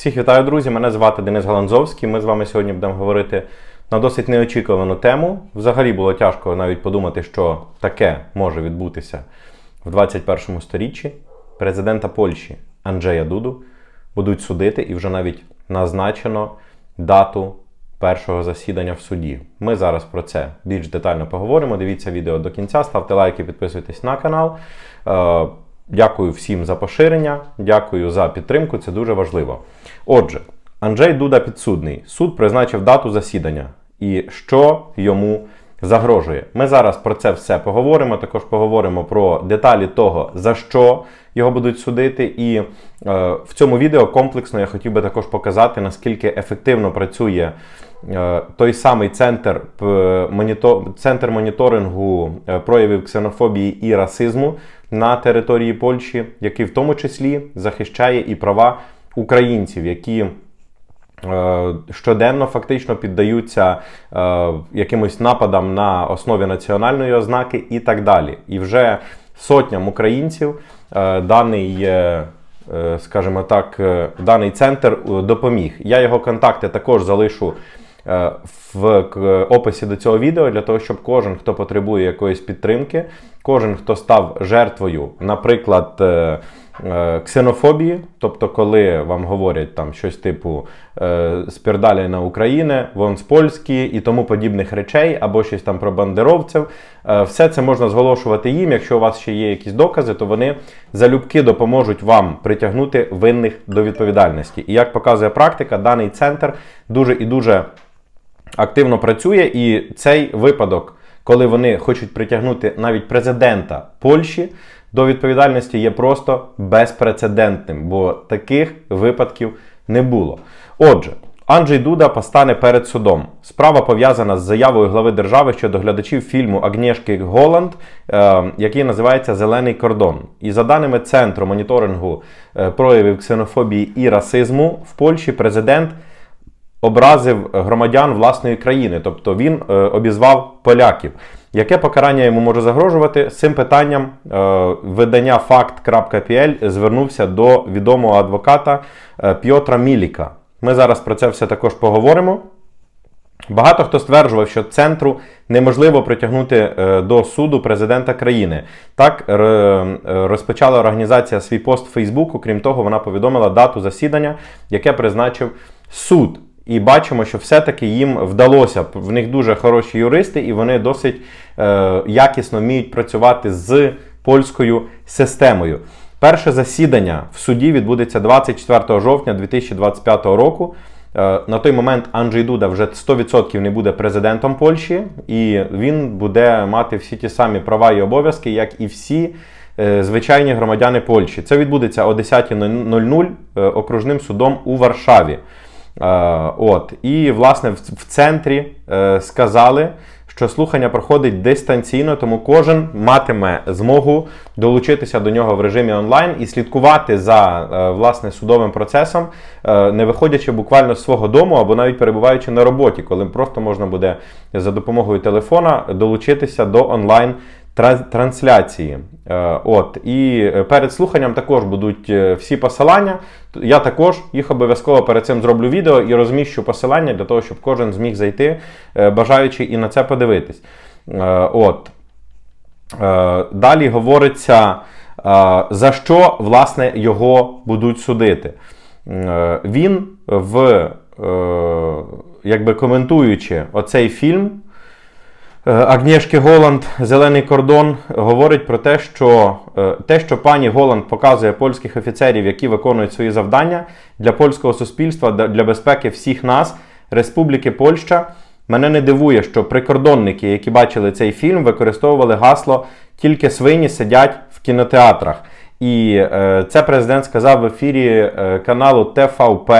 Всіх вітаю, друзі! Мене звати Денис Галанзовський. Ми з вами сьогодні будемо говорити на досить неочікувану тему. Взагалі було тяжко навіть подумати, що таке може відбутися в 21 сторіччі. Президента Польщі Анджея Дуду будуть судити і вже навіть назначено дату першого засідання в суді. Ми зараз про це більш детально поговоримо. Дивіться відео до кінця, ставте лайки, підписуйтесь на канал. Е, Дякую всім за поширення, дякую за підтримку. Це дуже важливо. Отже, Анджей Дуда підсудний. Суд призначив дату засідання і що йому загрожує. Ми зараз про це все поговоримо. Також поговоримо про деталі того, за що його будуть судити. І е, в цьому відео комплексно я хотів би також показати, наскільки ефективно працює е, той самий центр, п- монітор, центр моніторингу е, проявів ксенофобії і расизму на території Польщі, який в тому числі захищає і права українців, які е, щоденно фактично піддаються е, якимось нападам на основі національної ознаки і так далі. І вже сотням українців е, даний. е, Скажімо так, даний центр допоміг. Я його контакти також залишу в описі до цього відео для того, щоб кожен, хто потребує якоїсь підтримки, кожен, хто став жертвою, наприклад, е, е, ксенофобії, тобто, коли вам говорять там щось типу е, спірдалі на Україні, вон з польські і тому подібних речей, або щось там про бандеровців, е, все це можна зголошувати їм. Якщо у вас ще є якісь докази, то вони залюбки допоможуть вам притягнути винних до відповідальності. І як показує практика, даний центр дуже і дуже активно працює, і цей випадок, коли вони хочуть притягнути навіть президента Польщі до відповідальності, є просто безпрецедентним, бо таких випадків не було. Отже. Анджей Дуда постане перед судом. Справа пов'язана з заявою глави держави щодо глядачів фільму Агнєшки Голланд, е, який називається Зелений кордон. І за даними Центру моніторингу е, проявів ксенофобії і расизму в Польщі, президент образив громадян власної країни, тобто він е, обізвав поляків. Яке покарання йому може загрожувати? З цим питанням е, видання факт.pl звернувся до відомого адвоката е, Пьотра Міліка. Ми зараз про це все також поговоримо. Багато хто стверджував, що центру неможливо притягнути е, до суду президента країни. Так е, розпочала організація свій пост в Фейсбуку. Крім того, вона повідомила дату засідання, яке призначив суд. І бачимо, що все-таки їм вдалося. В них дуже хороші юристи, і вони досить е, якісно вміють працювати з польською системою. Перше засідання в суді відбудеться 24 жовтня 2025 року. Е, На той момент Анджей Дуда вже 100% не буде президентом Польщі, і він буде мати всі ті самі права і обов'язки, як і всі е, звичайні громадяни Польщі. Це відбудеться о 10.00 е, окружним судом у Варшаві. Е, От. І, власне, в, центрі е, сказали, що слухання проходить дистанційно, тому кожен матиме змогу долучитися до нього в режимі онлайн і слідкувати за е, власне судовим процесом, не виходячи буквально з свого дому або навіть перебуваючи на роботі, коли просто можна буде за допомогою телефона долучитися до онлайн трансляції. Е, От і е, перед слуханням також будуть е, всі посилання. Я також їх обов'язково перед цим зроблю відео і розміщу посилання для того, щоб кожен зміг зайти, бажаючи і на це подивитись. От. Далі говориться, за що власне його будуть судити. Він в якби коментуючи оцей фільм. Е, Агнєшки Голланд Зелений кордон говорить про те, що е, те, що пані Голланд показує польських офіцерів, які виконують свої завдання для польського суспільства, для безпеки всіх нас, Республіки Польща. Мене не дивує, що прикордонники, які бачили цей фільм, використовували гасло Тільки свині сидять в кінотеатрах. І е, це президент сказав в ефірі е, каналу ТВП.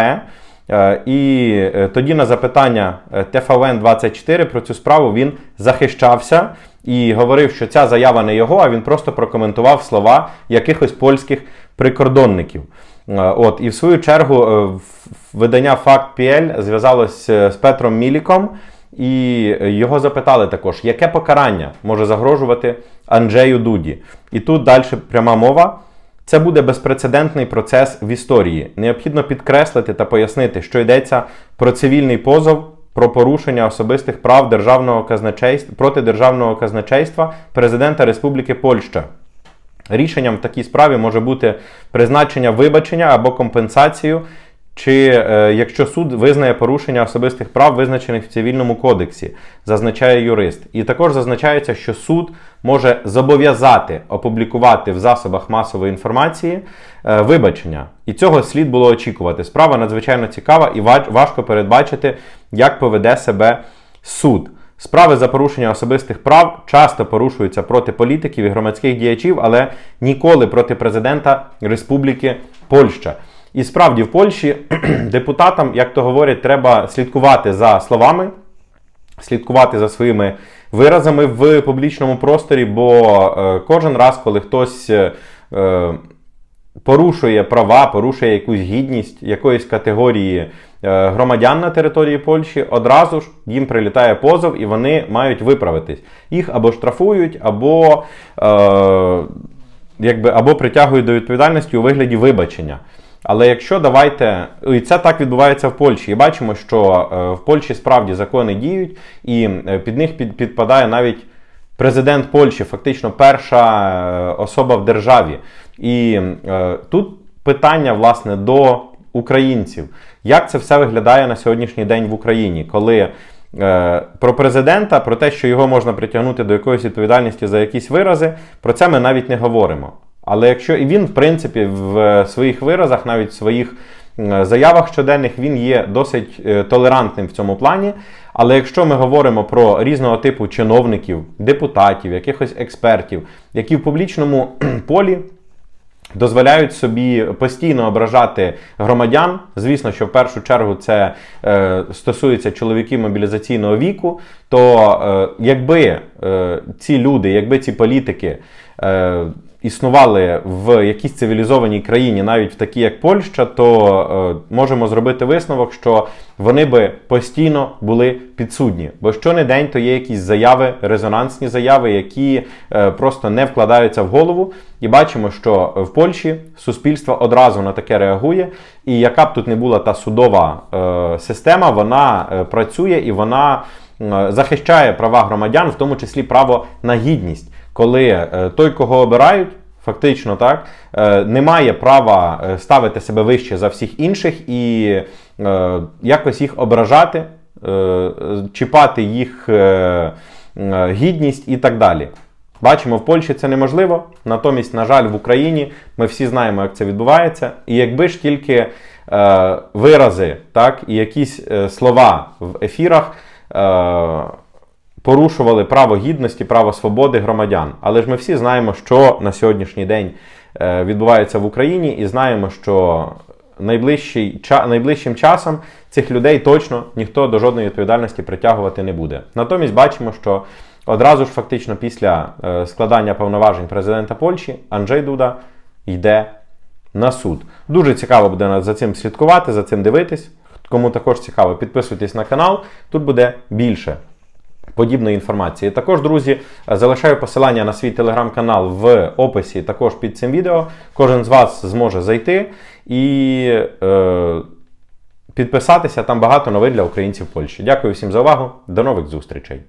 Е, І е, тоді на запитання е, ТФВН24 про цю справу він захищався і говорив, що ця заява не його, а він просто прокоментував слова якихось польських прикордонників. От, і в свою чергу видання Факт.pl зв'язалось з Петром Міліком, і його запитали також, яке покарання може загрожувати Анджею Дуді. І тут далі пряма мова. Це буде безпрецедентний процес в історії. Необхідно підкреслити та пояснити, що йдеться про цивільний позов про порушення особистих прав державного казначейства проти державного казначейства президента Республіки Польща. Рішенням в такій справі може бути призначення вибачення або компенсацію, чи е, якщо суд визнає порушення особистих прав, визначених в цивільному кодексі, зазначає юрист. І також зазначається, що суд може зобов'язати опублікувати в засобах масової інформації е, вибачення. І цього слід було очікувати. Справа надзвичайно цікава і ва- важко передбачити, як поведе себе суд. Справи за порушення особистих прав часто порушуються проти політиків і громадських діячів, але ніколи проти президента Республіки Польща. І справді в Польщі депутатам, як то говорять, треба слідкувати за словами, слідкувати за своїми виразами в публічному просторі, бо е, кожен раз, коли хтось е, е, порушує права, порушує якусь гідність якоїсь категорії громадян на території Польщі, одразу ж їм прилітає позов і вони мають виправитись. Їх або штрафують, або, якби, або притягують до відповідальності у вигляді вибачення. Але якщо давайте, і це так відбувається в Польщі, і бачимо, що е, в Польщі справді закони діють, і е, під них підпадає навіть президент Польщі, фактично перша е, особа в державі. І тут питання, власне, до українців. Як це все виглядає на сьогоднішній день в Україні, коли про президента, про те, що його можна притягнути до якоїсь відповідальності за якісь вирази, про це ми навіть не говоримо. Але якщо і він, в принципі, в своїх виразах, навіть в своїх заявах щоденних, він є досить е, толерантним в цьому плані. Але якщо ми говоримо про різного типу чиновників, депутатів, якихось експертів, які в публічному полі дозволяють собі постійно ображати громадян. Звісно, що в першу чергу це е, стосується чоловіків мобілізаційного віку. То е, якби е, ці люди, якби ці політики е, існували в якійсь цивілізованій країні, навіть в такій як Польща, то е, можемо зробити висновок, що вони би постійно були підсудні. Бо щонедень то є якісь заяви, резонансні заяви, які е, просто не вкладаються в голову. І бачимо, що в Польщі суспільство одразу на таке реагує. І яка б тут не була та судова е, система, вона е, працює і вона захищає права громадян, в тому числі право на гідність, коли е, той, кого обирають. Фактично, так е, не має права е, ставити себе вище за всіх інших і якось їх ображати, чіпати їх гідність і так далі. Бачимо, в Польщі це неможливо. Натомість, на жаль, в Україні ми всі знаємо, як це відбувається. І якби ж тільки е, вирази, так, і якісь е, слова в ефірах. Е, порушували право гідності, право свободи громадян. Але ж ми всі знаємо, що на сьогоднішній день е, відбувається в Україні, і знаємо, що найближчий, найближчим часом цих людей точно ніхто до жодної відповідальності притягувати не буде. Натомість бачимо, що одразу ж фактично після е, складання повноважень президента Польщі Анджей Дуда йде на суд. Дуже цікаво буде за цим слідкувати, за цим дивитись. Кому також цікаво, підписуйтесь на канал. Тут буде більше подібної інформації. Також, друзі, залишаю посилання на свій телеграм-канал в описі, також під цим відео. Кожен з вас зможе зайти і е, підписатися. Там багато новин для українців в Польщі. Дякую всім за увагу. До нових зустрічей!